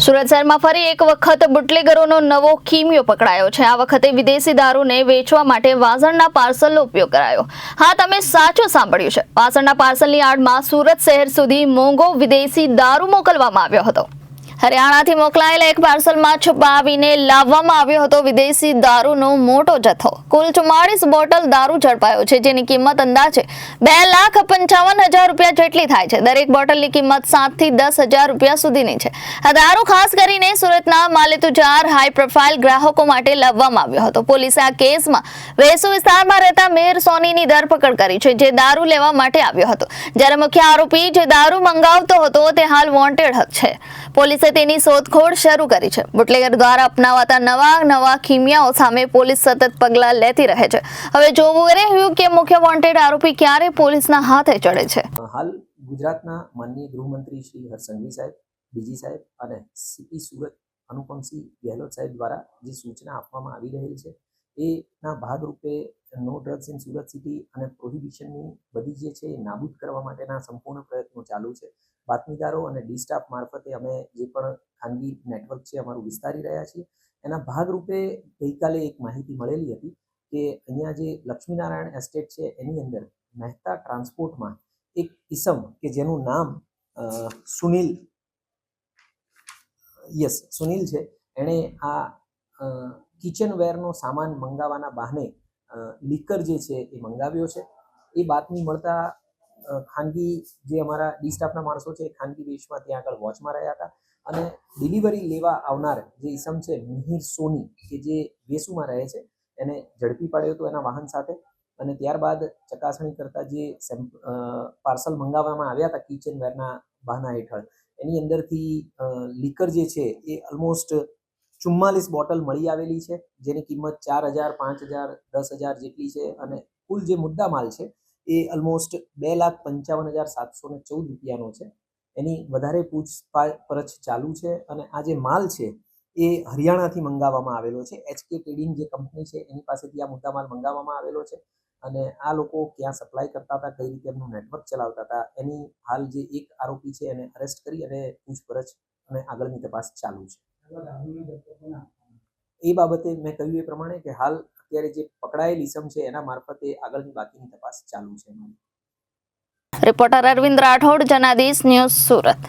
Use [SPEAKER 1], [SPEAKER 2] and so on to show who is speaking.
[SPEAKER 1] સુરત શહેરમાં ફરી એક વખત બુટલેગરોનો નવો ખીમિયો પકડાયો છે. આ વખતે વિદેશી દારૂને વેચવા માટે વાસણના પાર્સલનો ઉપયોગ કરાયો. હા, તમે સાચું સાંભળ્યું છે. વાસણના પાર્સલની આડમાં સુરત શહેર સુધી મોંઘો વિદેશી દારૂ મોકલવામાં આવ્યો હતો. હરિયાણાથી મોકલાયેલા એક પાર્સલમાં છુપાવીને લાવવામાં આવ્યો હતો વિદેશી દારૂનો મોટો જથ્થો. કુલ ચુમ્માળીસ બોટલ દારૂ ઝડપાયો છે, જેની કિંમત અંદાજે બે લાખ પંચાવન હજાર રૂપિયા જેટલી થાય છે. દરેક બોટલની કિંમત સાતથી દસ હજાર રૂપિયા સુધીની છે. આ દારૂ ખાસ કરીને સુરતના માલેતુજાર હાઈ પ્રોફાઇલ ગ્રાહકો માટે લાવવામાં આવ્યો હતો. પોલીસે આ કેસમાં વેસુ વિસ્તારમાં રહેતા મેર સોનીની ધરપકડ કરી છે, જે દારૂ લેવા માટે આવ્યો હતો. જ્યારે મુખ્ય આરોપી જે દારૂ મંગાવતો હતો, તે હાલ વોન્ટેડ છે. પોલીસે તેની શોધખોળ શરૂ કરી છે. બુટલેગર દ્વારા અપનાવાતા નવા નવા ખીમિયાઓ સામે પોલીસ સતત પગલાં લેતી રહે છે. હવે જોવું રહ્યું કે મુખ્ય વોન્ટેડ આરોપી ક્યારે પોલીસના હાથે ચડે છે.
[SPEAKER 2] હાલ ગુજરાતના માનનીય ગૃહમંત્રી શ્રી હરસંઘવી સાહેબ, ડીજી સાહેબ અને સીપી સુરત અનુપમસિંહ ગેહલોત સાહેબ દ્વારા જે સૂચના આપવામાં આવી રહેલી છે એના ભાગરૂપે no drugs in Surat city અને પ્રોહિબિશનની બધી જે છે એ નાબૂદ કરવા માટેના સંપૂર્ણ પ્રયત્નો ચાલુ છે. બાતમીદારો અને ડી સ્ટાફ મારફતે અમે જે પણ ખાનગી નેટવર્ક છે અમારું વિસ્તારી રહ્યા છીએ. એના ભાગરૂપે ગઈકાલે એક માહિતી મળેલી હતી કે અહીંયા જે લક્ષ્મીનારાયણ એસ્ટેટ છે એની અંદર મહેતા ટ્રાન્સપોર્ટમાં એક ઇસમ કે જેનું નામ સુનિલ, યસ, સુનિલ છે. એણે આ કિચનવેરનો સામાન મંગાવવાના બહાને લીકર જે છે એ મંગાવ્યો છે. એ બાતમી મળતા ખાનગી જે અમારા ડી સ્ટાફના માણસો છે એ ખાનગી દેશમાં ત્યાં આગળ વોચમાં રહ્યા હતા. અને ડિલિવરી લેવા આવનાર જે ઈસમ છે મિહિર સોની, કે જે વેસુમાં રહે છે, એને ઝડપી પાડ્યો હતો એના વાહન સાથે. અને ત્યારબાદ ચકાસણી કરતા જે પાર્સલ મંગાવવામાં આવ્યા હતા કિચન વેરના બહાના હેઠળ, એની અંદરથી લીકર જે છે એ ઓલમોસ્ટ ચુમ્માલીસ બોટલ મળી આવેલી છે, જેની કિંમત ચાર હજાર, પાંચ હજાર, દસ હજાર જેટલી છે અને કુલ જે મુદ્દા માલ છે એ ઓલમોસ્ટ બે લાખ પંચાવન હજાર સાતસો ને ચૌદ રૂપિયાનો છે. એની વધારે પૂછપરછ ચાલુ છે અને આ જે માલ છે એ હરિયાણાથી મંગાવવામાં આવેલો છે. એચકે ટ્રેડિંગ જે કંપની છે એની પાસેથી આ મુદ્દા માલ મંગાવવામાં આવેલો છે અને આ લોકો ક્યાં સપ્લાય કરતા હતા, કઈ રીતે એમનું નેટવર્ક ચલાવતા હતા, એની હાલ જે એક આરોપી છે એને અરેસ્ટ કરી અને પૂછપરછ અને આગળની તપાસ ચાલુ છે. એ બાબતે મેં કહ્યું એ પ્રમાણે કે હાલ અત્યારે જે પકડાયેલ ઇસમ છે એના મારફતે આગળની બાકીની તપાસ ચાલુ છે
[SPEAKER 1] રિપોર્ટર અરવિંદ રાઠોડ જનાદેશ ન્યૂઝ સુરત.